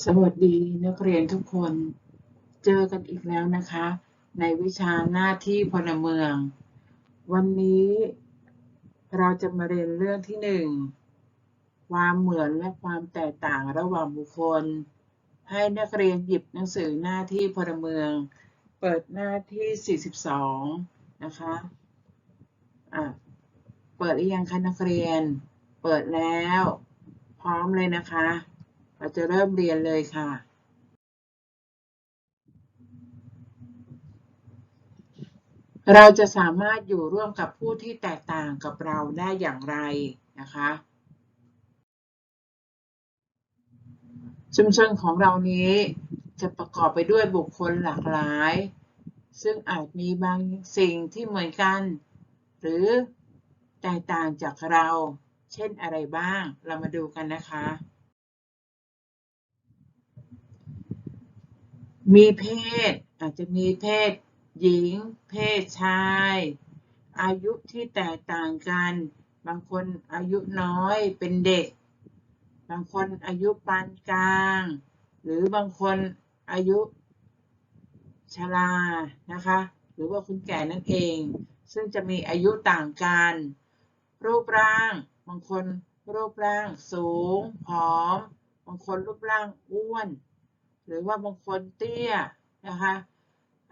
สวัสดีนักเรียนทุกคน เจอกันอีกแล้วนะคะ ในวิชาหน้าที่พลเมือง วันนี้เราจะมาเรียนเรื่องที่หนึ่งความเหมือนและความแตกต่างระหว่างบุคคล ให้นักเรียนหยิบหนังสือหน้าที่พลเมือง เปิดหน้าที่ 42 นะคะอะเปิดหรือยังคะนักเรียน เปิดแล้ว พร้อมเลยนะคะ เราจะเริ่มเรียนเลยค่ะ เราจะสามารถอยู่ร่วมกับผู้ที่แตกต่างกับเราได้อย่างไรนะคะชุมชนของเรานี้จะประกอบไปด้วยบุคคลหลากหลาย ซึ่งอาจมีบางสิ่งที่เหมือนกัน หรือแตกต่างจากเรา เช่นอะไรบ้าง เรามาดูกันนะคะ มีเพศ อาจจะมีเพศหญิง เพศชาย อายุที่แตกต่างกัน บางคนอายุน้อยเป็นเด็ก บางคนอายุปานกลาง หรือบางคนอายุชรานะคะ หรือว่าคุณแก่นั่นเอง ซึ่งจะมีอายุต่างกัน รูปร่าง บางคนรูปร่างสูง ผอม บางคนรูปร่างอ้วน รือว่าบางคนเตี้ยนะคะ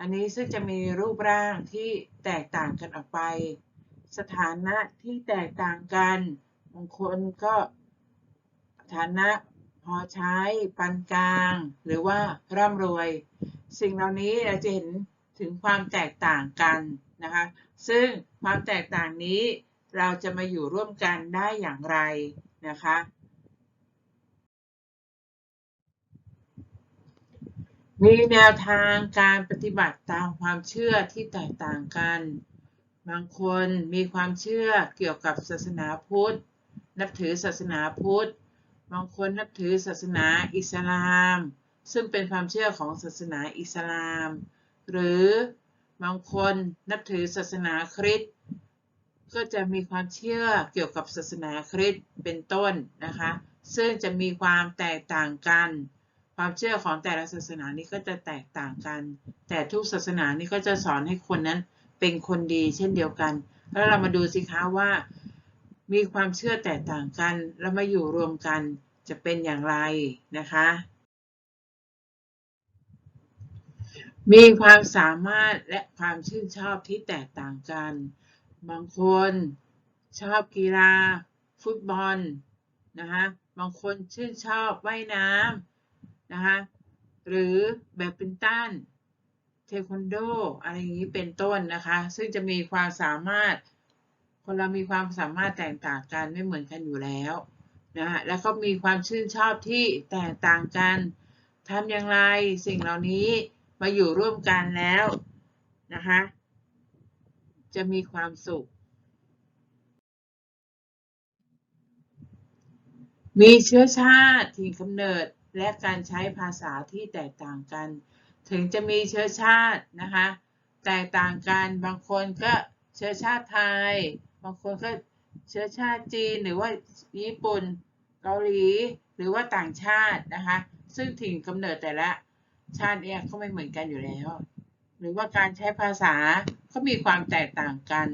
อันนี้ซึ่งจะมีรูปร่างที่แตกต่างกันออกไป สถานะที่แตกต่างกัน บางคนก็ฐานะพอใช้ปานกลาง หรือว่าร่ำรวย สิ่งเหล่านี้เราจะเห็นถึงความแตกต่างกันนะคะ ซึ่งความแตกต่างนี้เราจะมาอยู่ร่วมกันได้อย่างไรนะคะ มีแนวทางการปฏิบัติตามความเชื่อที่แตกต่างกัน บางคนมีความเชื่อเกี่ยวกับศาสนาพุทธ นับถือศาสนาพุทธ บางคนนับถือศาสนาอิสลาม ซึ่งเป็นความเชื่อของศาสนาอิสลาม หรือบางคนนับถือศาสนาคริสต์ ก็จะมีความเชื่อเกี่ยวกับศาสนาคริสต์เป็นต้นนะคะ ซึ่งจะมีความแตกต่างกัน ความเชื่อของแต่ละศาสนานี้ก็จะแตกต่างกัน แต่ทุกศาสนานี้ก็จะสอนให้คนนั้นเป็นคนดีเช่นเดียวกัน แล้วเรามาดูสิคะว่า มีความเชื่อแตกต่างกัน แล้วมาอยู่รวมกันจะเป็นอย่างไรนะคะ มีความสามารถและความชื่นชอบที่แตกต่างกัน บางคนชอบกีฬา ฟุตบอลนะคะ บางคนชื่นชอบว่ายน้ำ นะคะหรือแบดมินตันเทควันโดอะไรอย่างนี้เป็นต้นนะคะ ซึ่งจะมีความสามารถ คนเรามีความสามารถแตกต่างกันไม่เหมือนกันอยู่แล้วนะแล้วก็มีความชื่นชอบที่แตกต่างกันทำอย่างไรสิ่งเหล่านี้มาอยู่ร่วมกันแล้วนะคะจะมีความสุข มีเชื้อชาติถิ่นกำเนิด และการใช้ภาษาที่แตกต่างกัน ถึงจะมีเชื้อชาตินะคะแตกต่างกันบางคนก็เชื้อชาติไทย บางคนก็เชื้อชาติจีนหรือว่าญี่ปุ่นเกาหลีหรือว่าต่างชาตินะคะซึ่งถิ่นกำเนิดแต่ละชาติเนี่ยก็ไม่เหมือนกันอยู่แล้ว หรือว่าการใช้ภาษาก็มีความแตกต่างกัน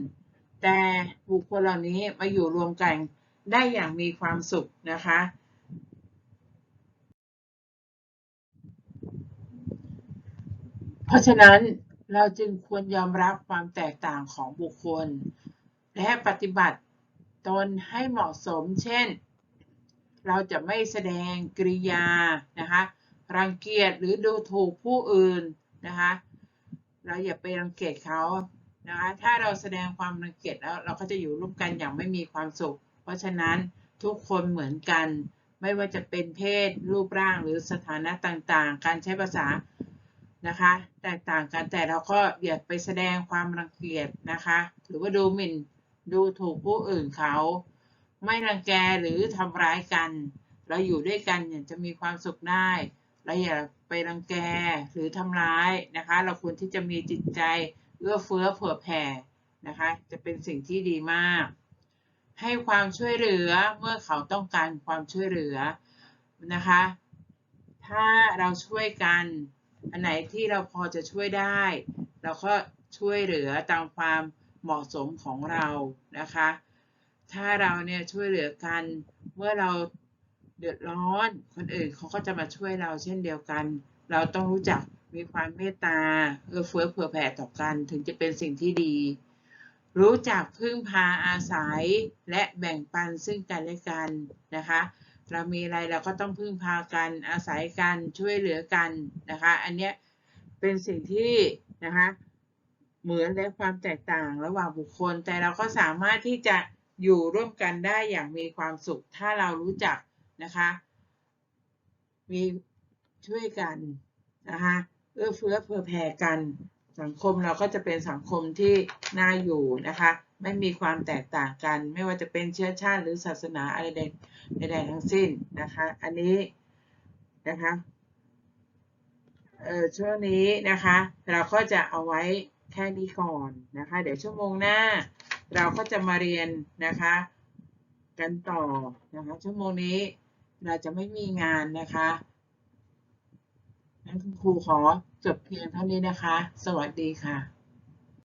แต่บุคคลเหล่านี้มาอยู่รวมกันได้อย่างมีความสุขนะคะ เพราะฉะนั้นเราจึงควรยอมรับความแตกต่างของบุคคล และปฏิบัติตนให้เหมาะสม เช่น เราจะไม่แสดงกริยานะคะรังเกียจหรือดูถูกผู้อื่นนะคะเราอย่าไปรังเกียจเขานะคะถ้าเราแสดงความรังเกียจแล้วเราก็จะอยู่ร่วมกันอย่างไม่มีความสุข เพราะฉะนั้นทุกคนเหมือนกัน ไม่ว่าจะเป็นเพศ รูปร่างหรือสถานะต่างๆ การใช้ภาษา นะคะ แตกต่างกันแต่เราก็อย่าไปแสดงความรังเกียจนะคะ หรือว่าดูหมิ่นดูถูกผู้อื่นเขา ไม่รังแกหรือทำร้ายกัน เราอยู่ด้วยกันเนี่ยจะมีความสุขได้เราอย่าไปรังแกหรือทำร้ายนะคะ เราควรที่จะมีจิตใจเอื้อเฟื้อเผื่อแผ่นะคะ จะเป็นสิ่งที่ดีมาก ให้ความช่วยเหลือเมื่อเขาต้องการความช่วยเหลือนะคะ ถ้าเราช่วยกัน อันไหนที่เราพอจะช่วยได้ เราก็ช่วยเหลือตามความเหมาะสมของเรานะคะ ถ้าเราเนี่ยช่วยเหลือกันเมื่อเราเดือดร้อนคนอื่นเขาก็จะมาช่วยเราเช่นเดียวกัน เราต้องรู้จักมีความเมตตาเอื้อเฟื้อเผื่อแผ่ต่อกันถึงจะเป็นสิ่งที่ดี รู้จักพึ่งพาอาศัยและแบ่งปันซึ่งกันและกันนะคะ เรามีอะไรเราก็ต้องพึ่งพากันอาศัยกันช่วยเหลือกันนะคะ อันเนี้ยเป็นสิ่งที่นะคะเหมือนและความแตกต่างระหว่างบุคคล แต่เราก็สามารถที่จะอยู่ร่วมกันได้อย่างมีความสุข ถ้าเรารู้จักนะคะ มีช่วยกันนะคะเอื้อเฟื้อเผื่อแผ่กัน สังคมเราก็จะเป็นสังคมที่น่าอยู่นะคะ ไม่มีความแตกต่างกัน ไม่ว่าจะเป็นเชื้อชาติหรือศาสนาอะไรใดใดๆทั้งสิ้นนะคะ อันนี้นะคะเออช่วงนี้นะคะ เราก็จะเอาไว้แค่นี้ก่อนนะคะ เดี๋ยวชั่วโมงหน้า เราก็จะมาเรียนนะคะ กันต่อนะคะ ชั่วโมงนี้เราจะไม่มีงานนะคะงั้นคุณครูขอจบเพียงเท่านี้นะคะ สวัสดีค่ะ